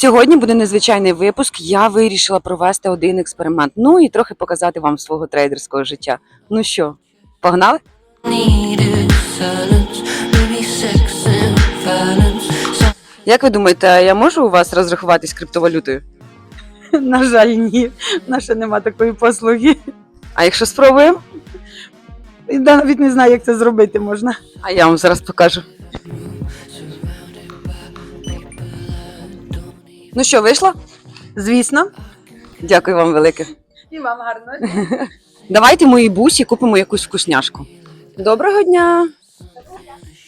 Сьогодні буде незвичайний випуск. Я вирішила провести один експеримент. Ну і трохи показати вам свого трейдерського життя. Ну що, погнали? Як ви думаєте, я можу у вас розрахуватись криптовалютою? На жаль, ні. В нас ще нема такої послуги. А якщо спробуємо? І навіть не знаю, як це зробити можна. А я вам зараз покажу. Ну що, вийшло? Звісно. Дякую вам велике. І вам гарно. Давайте моїй бусі купимо якусь вкусняшку. Доброго дня!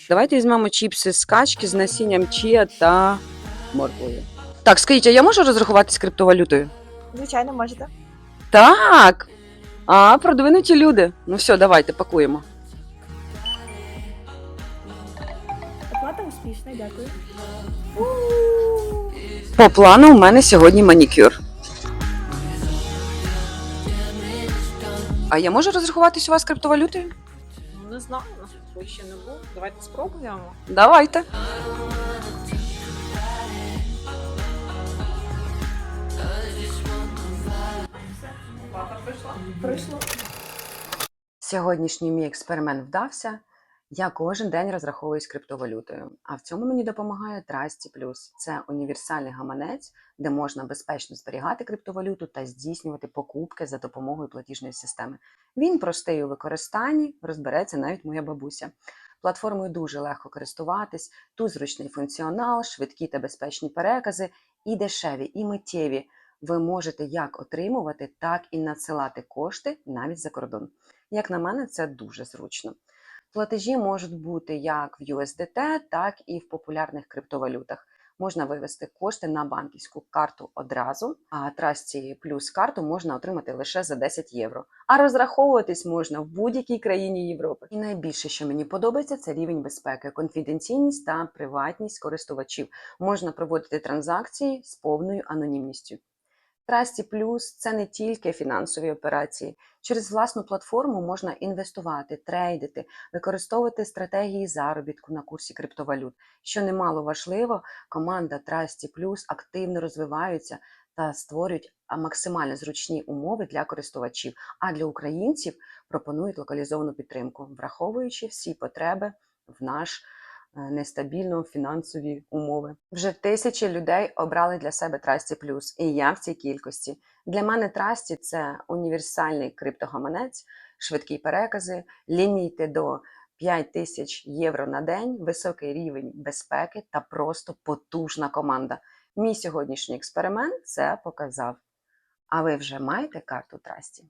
Давайте візьмемо чіпси з качки з насінням чія та морквою. Так, скажіть, а я можу розрахуватись криптовалютою? Звичайно, можете. Так. А, продвинуті люди. Ну все, давайте пакуємо. Успішна, дякую. По плану у мене сьогодні манікюр. А я можу розрахуватись у вас криптовалютою? Ну, не знаю, такого ще не було. Давайте спробуємо. Давайте. Сьогоднішній мій експеримент вдався. Я кожен день розраховуюсь криптовалютою. А в цьому мені допомагає Trusty Plus. Це універсальний гаманець, де можна безпечно зберігати криптовалюту та здійснювати покупки за допомогою платіжної системи. Він простий у використанні, розбереться навіть моя бабуся. Платформою дуже легко користуватись, тут зручний функціонал, швидкі та безпечні перекази і дешеві, і миттєві. Ви можете як отримувати, так і надсилати кошти навіть за кордон. Як на мене, це дуже зручно. Платежі можуть бути як в USDT, так і в популярних криптовалютах. Можна вивести кошти на банківську карту одразу, а Trusty Plus карту можна отримати лише за 10 євро. А розраховуватись можна в будь-якій країні Європи. І найбільше, що мені подобається, це рівень безпеки, конфіденційність та приватність користувачів. Можна проводити транзакції з повною анонімністю. Trusty Plus – це не тільки фінансові операції. Через власну платформу можна інвестувати, трейдити, використовувати стратегії заробітку на курсі криптовалют. Що немало важливо, команда Trusty Plus активно розвиваються та створюють максимально зручні умови для користувачів. А для українців пропонують локалізовану підтримку, враховуючи всі потреби в наш нестабільно фінансові умови. Вже тисячі людей обрали для себе Trusty Plus, і я в цій кількості. Для мене Trusty – це універсальний криптогаманець, швидкі перекази, ліміти до 5 тисяч євро на день, високий рівень безпеки та просто потужна команда. Мій сьогоднішній експеримент це показав. А ви вже маєте карту Trusty?